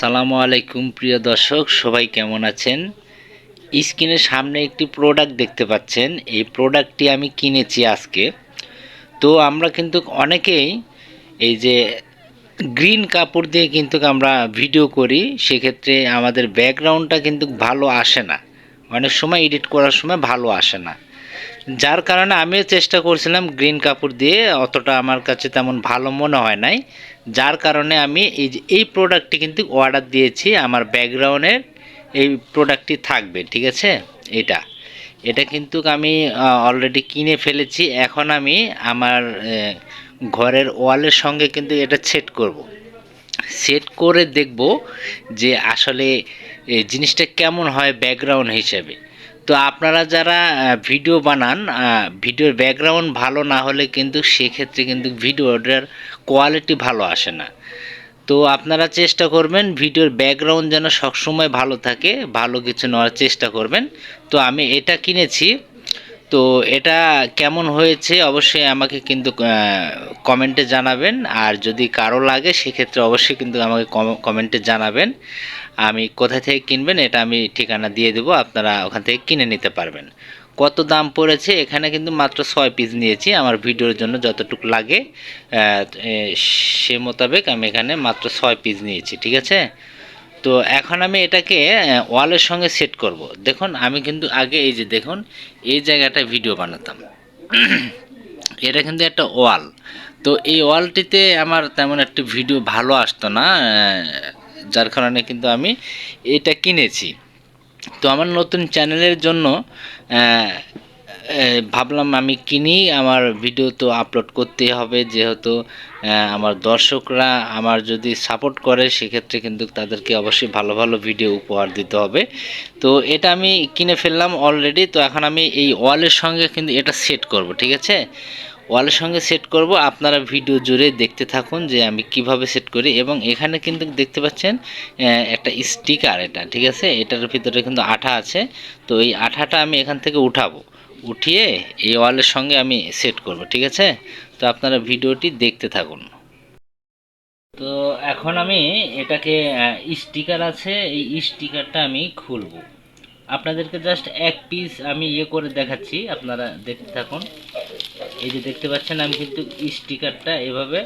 সালামু আলাইকুম, প্রিয় দর্শক, সবাই কেমন আছেন? স্ক্রিনের সামনে একটি প্রোডাক্ট দেখতে পাচ্ছেন। এই প্রোডাক্টটি আমি কিনেছি আজকে। তো আমরা কিন্তু অনেকেই এই যে গ্রিন কাপড় দিয়ে কিন্তু আমরা ভিডিও করি, সেক্ষেত্রে আমাদের ব্যাকগ্রাউন্ডটা কিন্তু ভালো আসে না। অনেক সময় এডিট করার সময় ভালো আসে না। যার কারণে আমিও চেষ্টা করছিলাম গ্রিন কাপড় দিয়ে, অতটা আমার কাছে তেমন ভালো মনে হয় নাই। যার কারণে আমি এই যে, এই প্রোডাক্টটি কিন্তু অর্ডার দিয়েছি, আমার ব্যাকগ্রাউন্ডের এই প্রোডাক্টটি থাকবে, ঠিক আছে? এটা। এটা কিন্তু আমি অলরেডি কিনে ফেলেছি। এখন আমি আমার ঘরের ওয়ালের সঙ্গে কিন্তু এটা সেট করব। সেট করে দেখব যে আসলে জিনিসটা কেমন হয় ব্যাকগ্রাউন্ড হিসেবে। তো আপনারা যারা ভিডিও বানান ভিডিওর ব্যাকগ্রাউন্ড ভালো না হলে কিন্তু সেক্ষেত্রে কিন্তু ভিডিওটার কোয়ালিটি ভালো আসে না। তো আপনারা চেষ্টা করবেন ভিডিওর ব্যাকগ্রাউন্ড যেন সবসময় ভালো থাকে, ভালো কিছু নেওয়ার চেষ্টা করবেন। তো আমি এটা কিনেছি। তো এটা কেমন হয়েছে অবশ্যই আমাকে কিন্তু কমেন্টে জানাবেন। আর যদি কারও লাগে, সেক্ষেত্রে অবশ্যই কিন্তু আমাকে কমেন্টে জানাবেন। আমি কোথা থেকে কিনবেন, এটা আমি ঠিকানা দিয়ে দেবো, আপনারা ওখান থেকে কিনে নিতে পারবেন। কত দাম পড়েছে? এখানে কিন্তু মাত্র ছয় পিস নিয়েছি। আমার ভিডিওর জন্য যতটুকু লাগে সে মোতাবেক আমি এখানে মাত্র ছয় পিস নিয়েছি, ঠিক আছে? তো এখন আমি এটাকে ওয়ালের সঙ্গে সেট করব। দেখুন, আমি কিন্তু আগে এই যে দেখুন, এই জায়গাটা ভিডিও বানাতাম। এটা কিন্তু একটা ওয়াল তো এই ওয়ালটিতে আমার তেমন একটা ভিডিও ভালো আসতো না যার কারণে কিন্তু আমি এটা কিনেছি। তো আমার নতুন চ্যানেলের জন্য ভাবলাম আমি কিনি, আমার ভিডিও তো আপলোড করতেই হবে যেহেতু আমার দর্শকরা আমার যদি সাপোর্ট করে, সেক্ষেত্রে কিন্তু তাদেরকে অবশ্যই ভালো ভালো ভিডিও উপহার দিতে হবে। তো এটা আমি কিনে ফেললাম অলরেডি তো এখন আমি এই ওয়ালের সঙ্গে কিন্তু এটা সেট করব, ঠিক আছে? ওয়ালের সঙ্গে সেট করব, আপনারা ভিডিও জুড়ে দেখতে থাকুন যে আমি কীভাবে সেট করি এবং এখানে কিন্তু দেখতে পাচ্ছেন একটা স্টিকার এটা, ঠিক আছে? এটার ভিতরে কিন্তু আঠা আছে, তো এই আঠাটা আমি এখান থেকে উঠাবো। উঠিয়ে এই ওয়ালের সঙ্গে আমি সেট করব, ঠিক আছে? তো আপনারা ভিডিওটি দেখতে থাকুন। তো এখন আমি এটাকে স্টিকার আছে, এই স্টিকারটা আমি খুলবো। আপনাদেরকে জাস্ট এক পিস আমি ইয়ে করে দেখাচ্ছি, আপনারা দেখতে থাকুন। এই যে দেখতে পাচ্ছেন, আমি কিন্তু স্টিকারটা এভাবে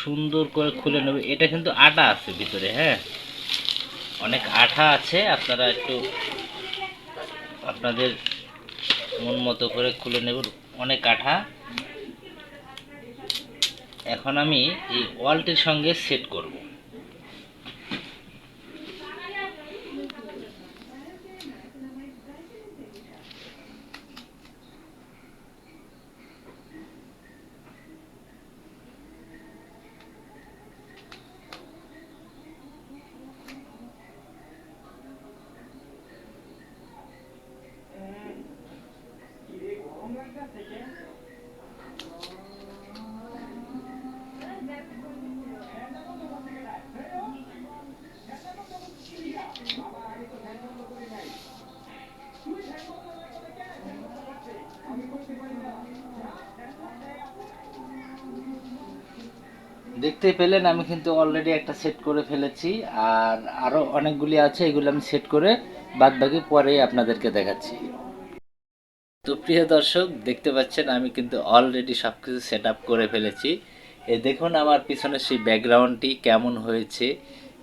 সুন্দর করে খুলে নেব। এটা কিন্তু আটা আছে ভিতরে হ্যাঁ? অনেক আঠা আছে, আপনারা একটু আপনাদের মন মতো করে খুলে নেব। অনেক কাঠা। এখন আমি এই ওয়ালটির সঙ্গে সেট করব। দেখতে পেলেন, আমি কিন্তু অলরেডি একটা সেট করে ফেলেছি, আর আরও অনেকগুলি আছে, এগুলো আমি সেট করে বাদ বাকি পরে আপনাদেরকে দেখাচ্ছি। তো প্রিয় দর্শক, দেখতে পাচ্ছেন আমি কিন্তু অলরেডি সব কিছু সেট করে ফেলেছি। এ দেখুন আমার পিছনে সেই ব্যাকগ্রাউন্ডটি কেমন হয়েছে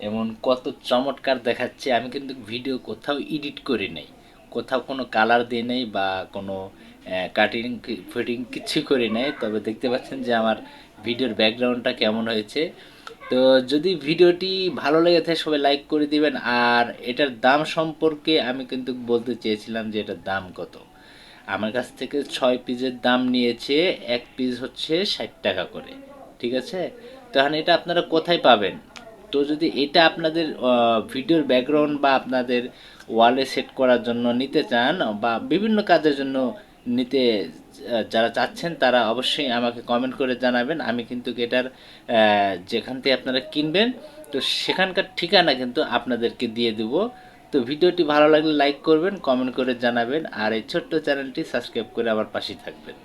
এমন কত চমৎকার দেখাচ্ছে। আমি কিন্তু ভিডিও কোথাও এডিট করি নাই। কোথাও কোনো কালার দিয়ে নেই বা কোনো কাটিং ফিটিং কিছু করি নাই। তবে দেখতে পাচ্ছেন যে আমার ভিডিওর ব্যাকগ্রাউন্ডটা কেমন হয়েছে। তো যদি ভিডিওটি ভালো লেগে থাকে, সবাই লাইক করে দিবেন। আর এটার দাম সম্পর্কে আমি কিন্তু বলতে চেয়েছিলাম যে এটার দাম কত। আমার কাছ থেকে ছয় পিসের দাম নিয়েছে, এক পিস হচ্ছে ষাট টাকা করে, ঠিক আছে? তো এখন এটা আপনারা কোথায় পাবেন? তো যদি এটা আপনাদের ভিডিওর ব্যাকগ্রাউন্ড বা আপনাদের ওয়ালে সেট করার জন্য নিতে চান বা বিভিন্ন কাজের জন্য নিতে যারা চাচ্ছেন তারা অবশ্যই আমাকে কমেন্ট করে জানাবেন। আমি কিন্তু এটার যেখান থেকে আপনারা কিনবেন, তো সেখানকার ঠিকানা কিন্তু আপনাদেরকে দিয়ে দেবো। তো ভিডিওটি ভালো লাগলে লাইক করবেন কমেন্ট করে জানাবেন, আর এই ছোট্ট চ্যানেলটি সাবস্ক্রাইব করে আমার পাশে থাকবেন।